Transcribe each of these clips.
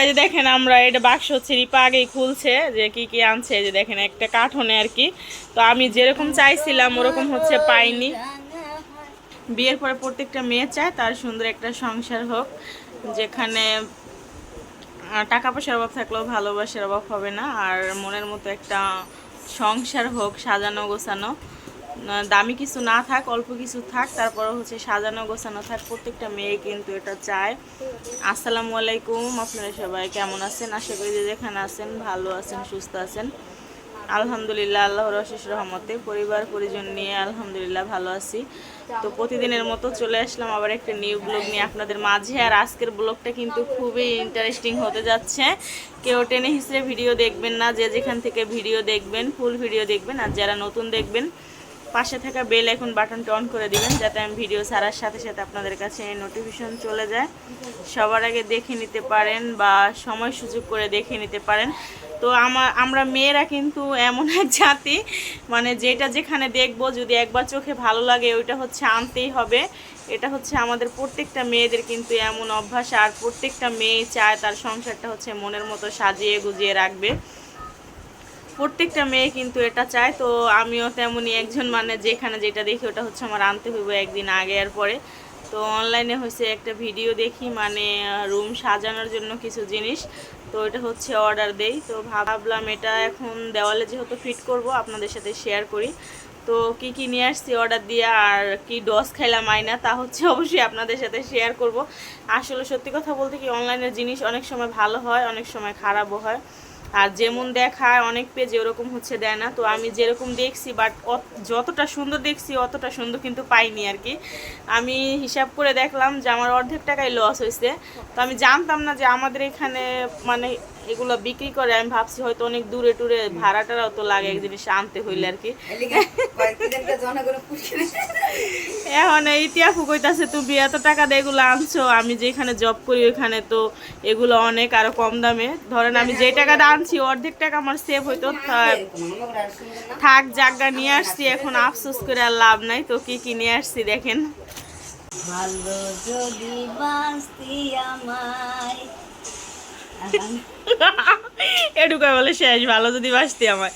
এই যে দেখেন আমরা এটা বাক্স হচ্ছে রিপা আগেই খুলছে যে কি কি আনছে যে দেখেন একটা কার্টনে আর কি। তো আমি যেরকম চাইছিলাম ওরকম হচ্ছে পাইনি। বিয়ের পরে প্রত্যেকটা মেয়ে চায় তার সুন্দর একটা সংসার হোক, যেখানে টাকা পয়সার অভাব থাকলেও ভালোবাসার অভাব হবে না, আর মনের মতো একটা সংসার হোক, সাজানো গোছানো। দামি কিছু না থাক, অল্প কিছু থাক তারপরে হচ্ছে সাজানো, গোছানো থাক, প্রত্যেকটা মেয়ে কিন্তু এটা চায়। আসসালামু আলাইকুম, আপনারা সবাই কেমন আছেন? আশা করি যে যেখানে আছেন, ভালো আছেন, সুস্থ আছেন। আলহামদুলিল্লাহ, আল্লাহর অশেষ রহমতে পরিবার, পরিজন নিয়ে আলহামদুলিল্লাহ ভালো আছি। তো প্রতিদিনের মতো চলে আসলাম আবার একটা নিউ ব্লগ নিয়ে আপনাদের মাঝে। আর আজকের ব্লগটা কিন্তু খুবই ইন্টারেস্টিং হতে যাচ্ছে। কেউ টেনে হিসেবে ভিডিও দেখবেন না, যে যেখান থেকে ভিডিও দেখবেন ফুল ভিডিও দেখবেন। আর যারা নতুন দেখবেন পাশে থাকা বেল এখন বাটনটা অন করে দিবেন, যাতে আমি ভিডিও ছাড়ার সাথে সাথে আপনাদের কাছে নোটিফিকেশন চলে যায়। সবার আগে দেখে নিতে পারেন বা সময় সুযোগ করে দেখে নিতে পারেন। তো আমার আমরা মেয়েরা কিন্তু এমন এক জাতি মানে যেটা যেখানে দেখব, যদি একবার চোখে ভালো লাগে, ওইটা হচ্ছে আনতেই হবে। এটা হচ্ছে আমাদের প্রত্যেকটা মেয়েদের কিন্তু এমন অভ্যাস, আর প্রত্যেকটা মেয়ে চায় তার সংসারটা হচ্ছে মনের মতো সাজিয়ে গুজিয়ে রাখবে। প্রত্যেকটা মেয়ে কিন্তু এটা চায়, তো আমিও তেমনই একজন মানে যেখানে যেটা দেখি ওটা হচ্ছে আমার আনতে হইব একদিন আগে আর পরে। তো অনলাইনে হয়েছে একটা ভিডিও দেখি মানে রুম সাজানোর জন্য কিছু জিনিস। তো এটা হচ্ছে অর্ডার দেই। তো ভাবলাম এটা এখন দেওয়ালে যেহেতু ফিট করব, আপনাদের সাথে শেয়ার করি। তো কি কি নিয়ে আসছি অর্ডার দিয়ে আর কি ডস খাইলাম আইনা তা হচ্ছে অবশ্যই আপনাদের সাথে শেয়ার করব। আসলে সত্যি কথা বলতে কি অনলাইনের জিনিস অনেক সময় ভালো হয়, অনেক সময় খারাপও হয়। আর যেমন দেখায় অনেক পেজে ওরকম হচ্ছে দেয় না। তো আমি যেরকম দেখছি বাট যতটা সুন্দর দেখছি অতটা সুন্দর কিন্তু পাইনি আর কি। আমি হিসাব করে দেখলাম যে আমার অর্ধেক টাকায় লস হয়েছে। তো আমি জানতাম না যে আমাদের এখানে মানে এগুলো বিক্রি করে আমি ভাবছি হয়তো অনেক দূরে টুরে ভাড়াটারাও তো লাগে এক জিনিস আনতে হইলে আর কি। এখন ইতিহাফু কইতাছে, তুমি এত টাকা দিয়ে এগুলো আনছো, আমি যেখানে জব করি ওইখানে তো এগুলো অনেক আরও কম দামে। ধরেন আমি যে টাকাটা আনছি, অর্ধেক টাকা আমার সেভ হইতো থাক জায়গা নিয়ে আসছি, এখন আফসোস করে আর লাভ নাই, তো কি কি নিয়ে আসছি দেখেন। ভালো যদি বাঁচতি আমায় এটুকু বলে শেষ ভালো যদি বাসতি আমার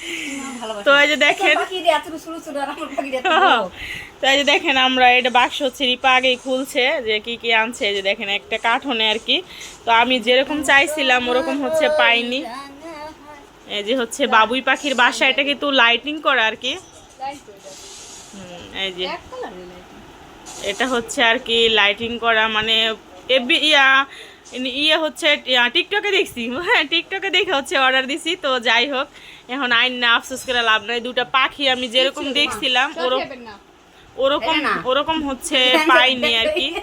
তো এই যে দেখেন তো এই যে দেখেন আমরা এটা বাক্স হচ্ছে রিপা আগেই খুলছে যে কি কি আনছে এই যে দেখেন একটা কার্টনে আর কি। তো আমি যেরকম চাইছিলাম ওরকম হচ্ছে পাইনি। এই যে হচ্ছে বাবুই পাখির বাসা এটা কিন্তু লাইটিং করা আর কি। এই যে। এটা হচ্ছে আর কি লাইটিং করা মানে ইয়া ইয়ে হচ্ছে টিকটকে দেখছি। হ্যাঁ টিকটকে দেখে হচ্ছে অর্ডার দিছি তো যাই হোক এখন আইন না আফসোস করে লাভ নাই। দুটা পাখি আমি যেরকম দেখছিলাম ওরকম ওরকম ওরকম হচ্ছে পাইনি আর কি।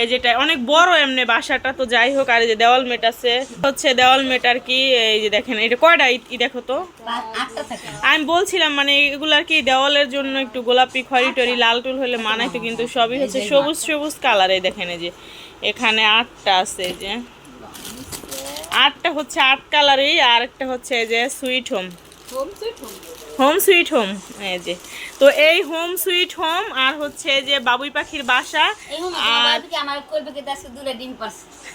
এই যেটা অনেক বড় এমনি বাসাটা তো যাই হোক আর এই যে দেওয়াল মেট আছে হচ্ছে দেওয়াল মেট আর কি এই যে দেখেন এটা কয়টা ই- দেখো তো। আমি বলছিলাম মানে এগুলো আর কি দেওয়ালের জন্য একটু গোলাপি খয়রি টরি লাল টুল হলে মানাইতো কিন্তু সবই হচ্ছে সবুজ সবুজ কালার দেখেন এই যে। এখানে আটটা আছে যে। আটটা হচ্ছে আট কালারই আর একটা হচ্ছে এই যে sweet home home sweet home এই যে। তো এই হোম সুইট হোম আর হচ্ছে যে বাবুই পাখির বাসা আর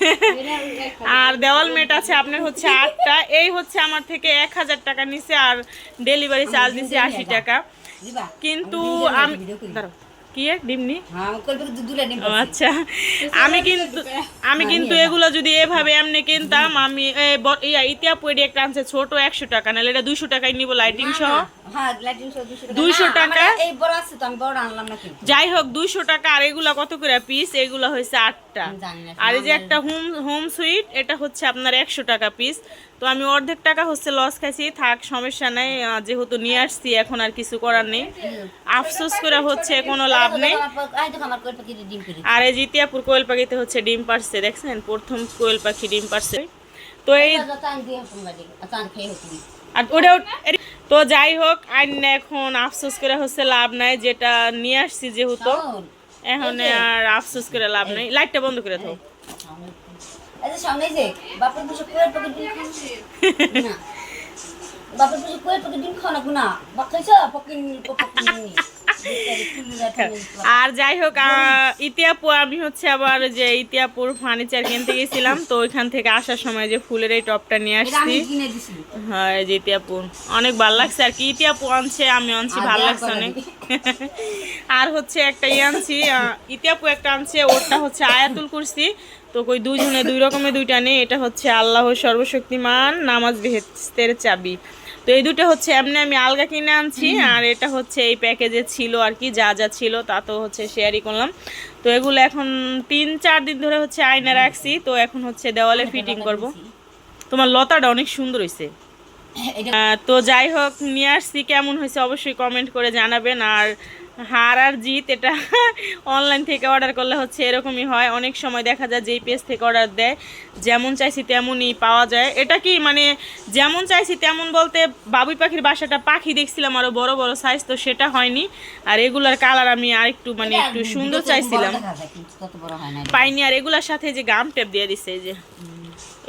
আর দেওয়াল মেট আছে আপনার হচ্ছে আটটা। এই হচ্ছে আমার থেকে এক হাজার টাকা নিছে আর ডেলিভারি চার্জ দিছে আশি টাকা। কিন্তু আমি কি? ডিমনি হ্যাঁ আচ্ছা আমি কিন্তু আমি কিন্তু এগুলো যদি এভাবে এমনি কিনতাম আমি ইতিয়া পড়ে একটা আনছে ছোট একশো টাকা নাহলে এটা দুইশো টাকায় নিবো লাইটিং সহ। হ্যাঁ লাইটিং সহ 200 টাকা। 200 না, আমার টাকা? এই বড় আছে তো আমি বড় আনলাম না কিন্তু। যাই হোক দুইশো টাকা আর এগুলা কত করে পিস এগুলা হয়েছে আটটা। আর এই যে একটা হোম হোম সুইট এটা হচ্ছে আপনার একশো টাকা পিস তো আমি অর্ধেক টাকা হচ্ছে লস খাইছি। থাক সমস্যা নাই যেহেতু নিয়ে আসছি এখন আর কিছু করার নেই। আফসোস করে হচ্ছে কোনো লাভ নেই। ডিম করে আর এই জিতিয়াপুর কোয়েল পাখিতে হচ্ছে ডিম পারছে দেখছেন? প্রথম কোয়েল পাখি ডিম পারছে। তো এই আর তো যাই হোক আইন এখন আফসোস করে হচ্ছে লাভ নাই যেটা নিয়ে আসছি যেহেতু। এখন আর আফসোস করে লাভ নাই। লাইটটা বন্ধ করে এই বাপের পুষে কোয়েল পাখি ডিম খাও না? পুষে কোয়েল পাখি আর যাই হোক ইতিয়াপুর আমি হচ্ছে আবার যে ইতিয়াপুর ফার্নিচার কিনতে গেছিলাম তো ওইখান থেকে আসার সময় যে ফুলের এই টপটা নিয়ে আসছি। হ্যাঁ যে ইতিয়াপুর। অনেক ভালো লাগছে আর কি। ইতিয়াপু আনছে আমি আনছি ভালো লাগছে অনেক। আর হচ্ছে একটা ইয়ে আনছি ইতিয়াপু একটা আনছে ওরটা হচ্ছে আয়াতুল কুরসি। তো কই দুইজনে দুই রকমের দুইটা নেই। এটা হচ্ছে আল্লাহ সর্বশক্তিমান নামাজ বেহেস্তের চাবি। তো এই দুটো হচ্ছে এমনি আমি আলগা কিনে আনছি আর এটা হচ্ছে এই প্যাকেজে ছিল আর কি যা যা ছিল তা তো হচ্ছে শেয়ারই করলাম। তো এগুলো এখন তিন চার দিন ধরে হচ্ছে আয়না রাখছি তো এখন হচ্ছে দেওয়ালে ফিটিং করব। তোমার লতাটা অনেক সুন্দর হয়েছে আহ, তো যাই হোক নিয়ে আসছি কেমন হয়েছে অবশ্যই কমেন্ট করে জানাবেন আর হার আর জিত এটা অনলাইন থেকে অর্ডার করলে হচ্ছে এরকমই হয়। অনেক সময় দেখা যায় যেই পেজ থেকে অর্ডার দেয় যেমন চাইছি তেমনই পাওয়া যায়। এটা কি মানে যেমন চাইছি তেমন বলতে বাবুই পাখির বাসাটা পাখি দেখছিলাম আরও বড় বড় সাইজ তো সেটা হয়নি। আর এগুলার কালার আমি আর একটু মানে একটু সুন্দর চাইছিলাম। পাইনি আর এগুলার সাথে যে গাম টেপ দিয়ে দিছে এই যে।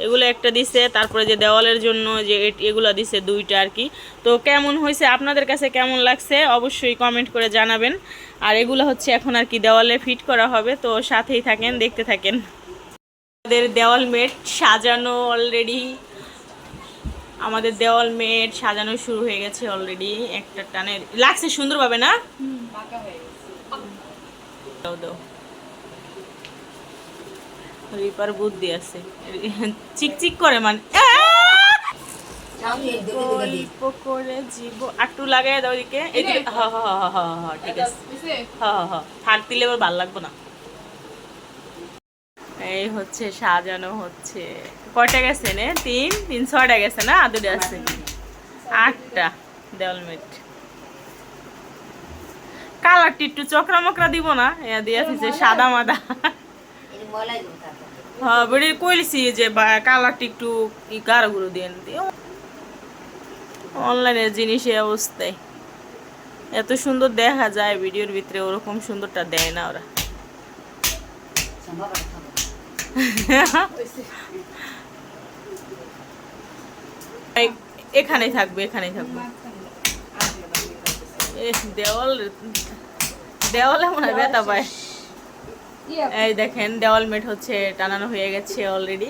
এগুলো একটা দিছে তারপরে যে দেওয়ালের জন্য যে এগুলো দিছে দুইটা আর কি। তো কেমন হয়েছে আপনাদের কাছে কেমন লাগছে অবশ্যই কমেন্ট করে জানাবেন। আর এগুলো হচ্ছে এখন আর কি দেওয়ালে ফিট করা হবে তো সাথেই থাকেন দেখতে থাকেন। আমাদের দেওয়াল মেট সাজানো অলরেডি আমাদের দেওয়াল মেট সাজানো শুরু হয়ে গেছে অলরেডি একটা টানে। লাগছে সুন্দরভাবে না? দাও দাও। রিপার বুদ্ধি আছে। চিকচিক করে মানে। গল্প করে জীব একটু লাগাই দাও এদিকে। এদিকে হ হ হ হ হ ঠিক আছে। হ হ হ থাক দিলে এবার ভালো লাগবে না। এই হচ্ছে সাজানো হচ্ছে। কয়টা গেছে নে? তিন? তিন ছয়টা গেছে না? আর দুটো আছে আটটা দেওয়ালমেট কালারটি একটু চকরা মকরা দিব না? সাদা মাদা এই ময়লাই দেবো তারপর। হ্যাঁ বেড়ে কইলিছি যে বা- কালারটা একটু ই গাঢ় গুঁড়ো দিয়ে অনলাইনের জিনিস এই অবস্থায়। এত সুন্দর দেখা যায় ভিডিওর ভিতরে ওরকম সুন্দরটা দেয় না ওরা। এখানেই থাকবে এখানেই থাকবে। দেওয়াল দেওয়ালে মনে হয় ব্যথা পায়। এই দেখেন দেওয়াল মেট হচ্ছে টানানো হয়ে গেছে অলরেডি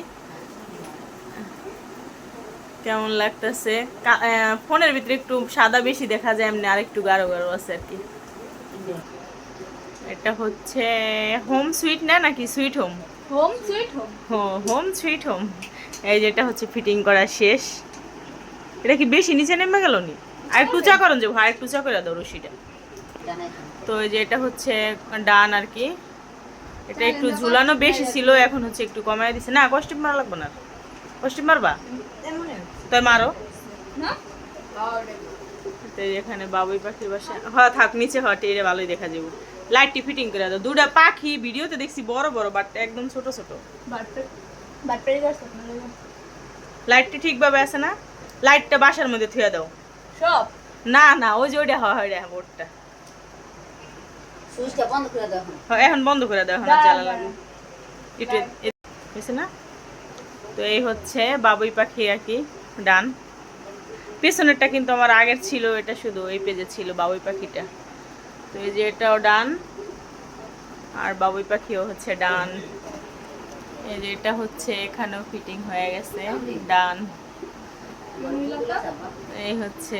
কেমন লাগতেছে? ফোনের ভিতরে একটু সাদা বেশি দেখা যায় এমনি আর একটু গাঢ় গাঢ় আছে আর কি। এটা হচ্ছে হোম সুইট না নাকি sweet home home sweet home home sweet home এই যেটা হচ্ছে ফিটিং করা শেষ। এটা কি বেশি নিচে নেমে গেল নি? আর একটু চা করুন যে ভাই একটু চা করে দাও রশিটা। তো। তো এই যে এটা হচ্ছে ডান আর কি। এটা একটু ঝুলানো বেশি ছিল এখন হচ্ছে একটু কমায় দিছে। না কষ্টিপ মারা লাগবে না। কষ্টিপ মারবা? তাই মারো। এখানে বাবুই পাখির বাসা। হ্যাঁ থাক নিচে হট এটা ভালোই দেখা যাব। লাইটটি ফিটিং করে দাও। দুটা পাখি ভিডিওতে দেখছি বড় বড় বাট একদম ছোট ছোট। লাইটটি ঠিকভাবে আছে না? লাইটটা বাসার মধ্যে থুয়ে দাও। সব? না না ওই যে ওইটা হয় ওইটা বোর্ডটা। সুইচটা বন্ধ করে দাও এখন। হ্যাঁ, এখন বন্ধ করে দাও এখন জ্বালা লাগবে একটু হয়েছে না? তো এই হচ্ছে বাবুই পাখি আর কি ডান। পেছনেরটা কিন্তু আমার আগের ছিল এটা শুধু এই পেজে ছিল বাবুই পাখিটা। তো এই যে এটাও ডান আর বাবুই পাখিও হচ্ছে ডান। এই যে এটা হচ্ছে এখানেও ফিটিং হয়ে গেছে ডান। এই হচ্ছে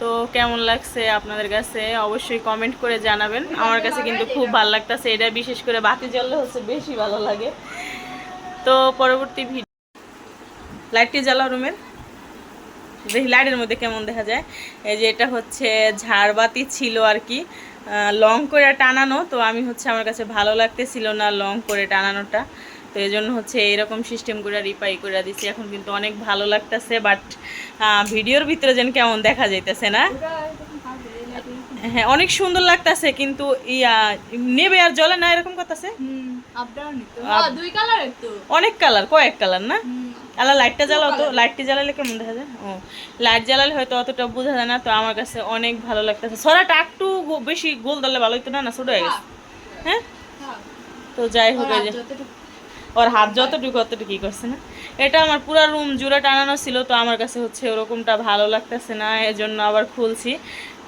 তো কেমন লাগছে আপনাদের কাছে? অবশ্যই কমেন্ট করে জানাবেন। আমার কাছে কিন্তু খুব ভালো লাগতেছে। এটা বিশেষ করে বাতি জ্বললে হচ্ছে বেশি ভালো লাগে। তো পরবর্তী ভিডিও লাইটটি জ্বালা রুমের। দেখি লাইটের মধ্যে কেমন দেখা যায়। এই যে এটা হচ্ছে ঝাড়বাতি ছিল আর কি। লং করে টানানো। তো আমি হচ্ছে আমার কাছে ভালো লাগতেছিল না লং করে টানানোটা। তো এই জন্য হচ্ছে এইরকম সিস্টেম করে রিপাই করে দিছি। এখন কিন্তু অনেক ভালো লাগতেছে বাট ভিডিওর ভিতরে যেন কেমন দেখা যাইতেছে না? হ্যাঁ অনেক সুন্দর লাগতাছে কিন্তু ইয়া নেবে আর জলে না এরকম কালারের তো। অনেক কালার কয়েক কালার না? আলা লাইটটা জ্বালাও তো। লাইটটি জ্বালালে কেমন দেখা যায়? ও লাইট জ্বালালে হয়তো অতটা বোঝা যায় না তো আমার কাছে অনেক ভালো লাগতেছে। ছড়াটা একটু বেশি গোল দিলে ভালো হতো না? না ছোট হয়ে গেছে। হ্যাঁ? তো যাই হোক ওর হাত যতটুকু অতটুকু কি করছে না। এটা আমার পুরো রুম জুড়ে টানানো ছিল, তো আমার কাছে হচ্ছে ওরকমটা ভালো লাগতেছে না, এজন্য আবার খুলছি।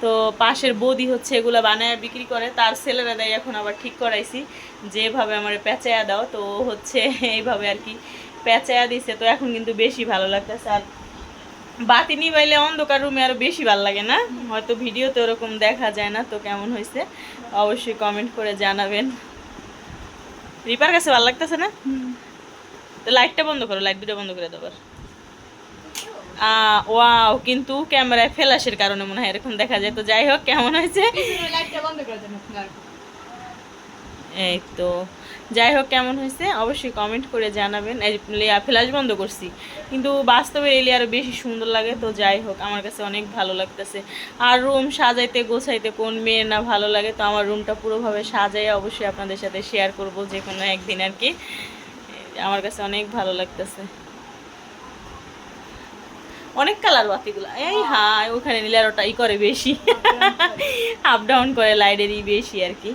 তো পাশের বৌদি হচ্ছে এগুলো বানায় বিক্রি করে, তার ছেলেরা দেয়, এখন আবার ঠিক করাইছি, যেভাবে আমার পেঁচায়া দাও, তো হচ্ছে এইভাবে আর কি পেঁচায়া দিছে, তো এখন কিন্তু বেশি ভালো লাগতেছে। আর বাতি নিবাইলে অন্ধকার রুমে আরও বেশি ভালো লাগে না? হয়তো ভিডিওতে ওরকম দেখা যায় না, তো কেমন হয়েছে অবশ্যই কমেন্ট করে জানাবেন। রিপার কাছে ভালো লাগতেছে না? তো লাইটটা বন্ধ করো লাইট দুটো বন্ধ করে দেবার ওয়াও কিন্তু ক্যামেরায় ফেলাসের কারণে মনে হয় এরকম দেখা যায়। তো যাই হোক কেমন হয়েছে? লাইটটা বন্ধ করে আপনার। এই তো। যাই হোক কেমন হয়েছে? অবশ্যই কমেন্ট করে জানাবেন। এই ফ্ল্যাশ বন্ধ করছি। কিন্তু বাস্তবে এলে আরও বেশি সুন্দর লাগে তো যাই হোক আমার কাছে অনেক ভালো লাগতেছে। আর রুম সাজাইতে গোছাইতে কোন মেয়ের না ভালো লাগে তো আমার রুমটা পুরোভাবে সাজাই অবশ্যই আপনাদের সাথে শেয়ার করব যে কোনো একদিন আর কি। আমার কাছে অনেক ভালো লাগতেছে। অনেক কালার বাতিগুলো। এই হ্যাঁ ওখানে নিলে আর ওটা ই করে বেশি। আপ ডাউন করে। লাইটেরই বেশি আর কি।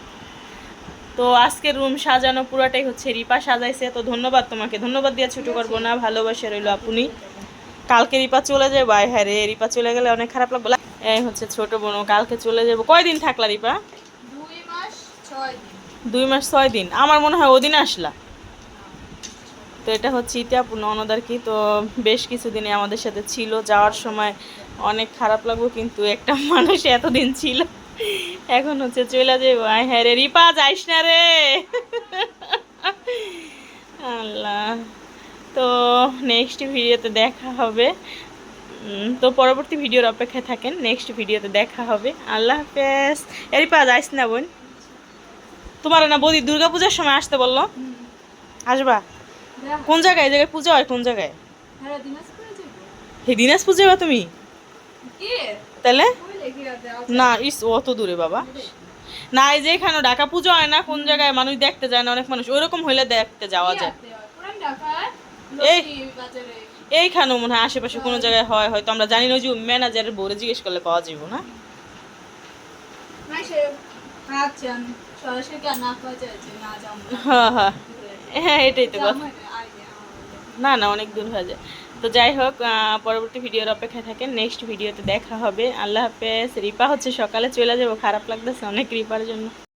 তো আজকে রুম সাজানো পুরাটাই হচ্ছে রিপা সাজাইছে। তো ধন্যবাদ তোমাকে। ধন্যবাদ দিয়ে ছোট করব না ভালোবাসা রইল আপনি। কালকে রিপা চলে যাব? আয় হ্যাঁ রে রিপা চলে গেলে অনেক খারাপ লাগবে। এই হচ্ছে ছোট বোন কালকে চলে যাব। কয়দিন থাকলা রিপা? দুই মাস ছয় দিন। দুই মাস ছয় দিন। আমার মনে হয় ওদিন আসলা। তো এটা হচ্ছে ইতিহাপুর ননদার কি। তো বেশ কিছুদিনে আমাদের সাথে ছিল যাওয়ার সময় অনেক খারাপ লাগবো কিন্তু একটা মানুষ এতদিন ছিল। এখন হচ্ছে চলে যাব আয় হ্যাঁ রে রিপা যাইস না রে। আল্লাহ। তো নেক্সট ভিডিওতে দেখা হবে। তো পরবর্তী ভিডিওর অপেক্ষায় থাকেন। নেক্সট ভিডিওতে দেখা হবে। আল্লাহ হাফেজ। এ রিপা যাইস না বোন। তোমার না বৌদি দুর্গা পূজার সময় আসতে বলল? আসবা? কোন জায়গায়? জায়গায় পূজা হয় কোন জায়গায়? হ্যাঁ দিনাজপুরে যাব। তুমি? কি? তাহলে? না ইস অত দূরে বাবা। না এই যে এখানে ঢাকা পুজো হয় না কোন জায়গায় মানুষ দেখতে যায় না অনেক মানুষ। ওইরকম হইলে দেখতে যাওয়া যায়। এই এইখানেও মনে হয় আশেপাশে কোনো জায়গায় হয় হয়তো আমরা জানি না যে ম্যানেজারের বোরে জিজ্ঞেস করলে পাওয়া যাব না? হ্যাঁ হ্যাঁ। হ্যাঁ এটাই তো কথা। না না অনেক দূর হয়ে যায়। তো যাই হোক পরবর্তী ভিডিওর অপেক্ষায় থাকেন। নেক্সট ভিডিওতে দেখা হবে। আল্লাহ হাফেজ। রিপা হচ্ছে সকালে চলে যাব। খারাপ লাগতেছে অনেক রিপার জন্য।